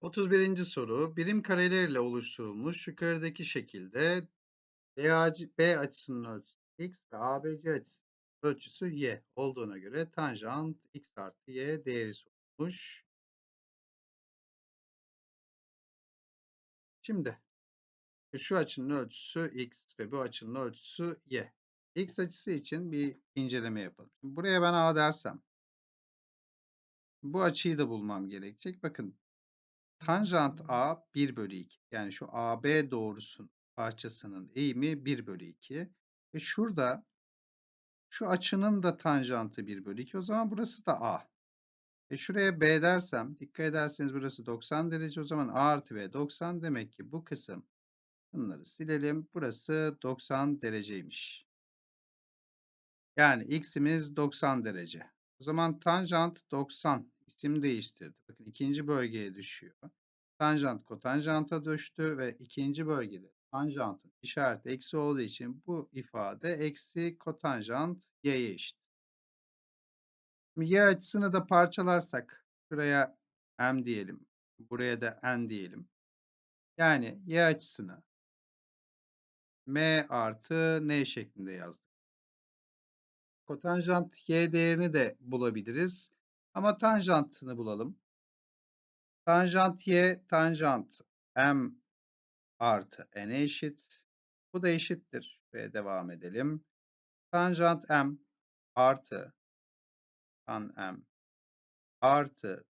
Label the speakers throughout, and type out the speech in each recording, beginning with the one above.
Speaker 1: 31. soru. Birim kareler ile oluşturulmuş yukarıdaki şekilde B açısının ölçüsü x ve ABC açısının ölçüsü y olduğuna göre tanjant x artı y değeri sorulmuş. Şimdi şu açının ölçüsü x ve bu açının ölçüsü y. X açısı için bir inceleme yapalım. Buraya ben A dersem bu açıyı da bulmam gerekecek. Bakın Tanjant A 1 bölü 2. Yani şu AB doğrusun parçasının eğimi 1 bölü 2. Ve şurada şu açının da tanjantı 1 bölü 2. O zaman burası da A. E şuraya B dersem dikkat ederseniz burası 90 derece. O zaman A artı B 90 demek ki bu kısım bunları silelim. Burası 90 dereceymiş. Yani x'imiz 90 derece. O zaman tanjant 90 isim değiştirdi. Bakın ikinci bölgeye düşüyor. Tanjant kotanjanta düştü ve ikinci bölgede tanjantın işareti eksi olduğu için bu ifade eksi kotanjant y'ye eşit. Y açısını da parçalarsak şuraya m diyelim. Buraya da n diyelim. Yani y açısını m artı n şeklinde yazdık. Kotanjant y değerini de bulabiliriz. Ama tanjantını bulalım. Tanjant y, tanjant m artı n eşit. Bu da eşittir. Ve devam edelim. Tanjant m artı tan m artı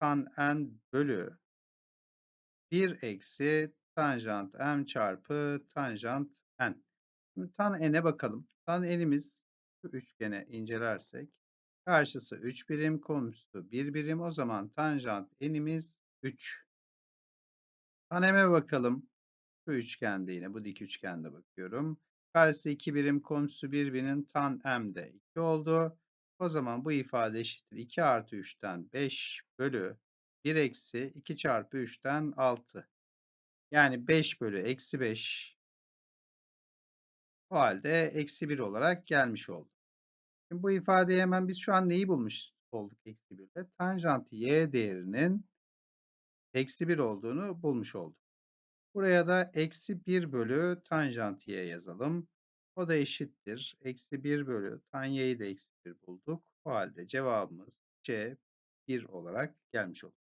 Speaker 1: tan n bölü 1 eksi tanjant m çarpı tanjant n. Şimdi tan n'e bakalım. Tan n'imiz şu üçgene incelersek karşısı 3 birim, komşusu 1 birim. O zaman tanjant n'imiz 3. Tan m'e bakalım. Şu üçgende yine bu dik üçgende bakıyorum. Karşısı 2 birim, komşusu 1 birim. Tan m de 2 oldu. O zaman bu ifade eşittir. 2 artı 3'ten 5 bölü 1 eksi 2 çarpı 3'ten 6. Yani 5 bölü eksi 5. O halde eksi 1 olarak gelmiş oldu. Şimdi bu ifadeye hemen biz şu an neyi bulmuş olduk eksi 1'de? Tanjant y değerinin eksi 1 olduğunu bulmuş olduk. Buraya da eksi 1 bölü tanjant y yazalım. O da eşittir. Eksi 1 bölü tan y'yi de eksi 1 bulduk. O halde cevabımız C 1 olarak gelmiş olur.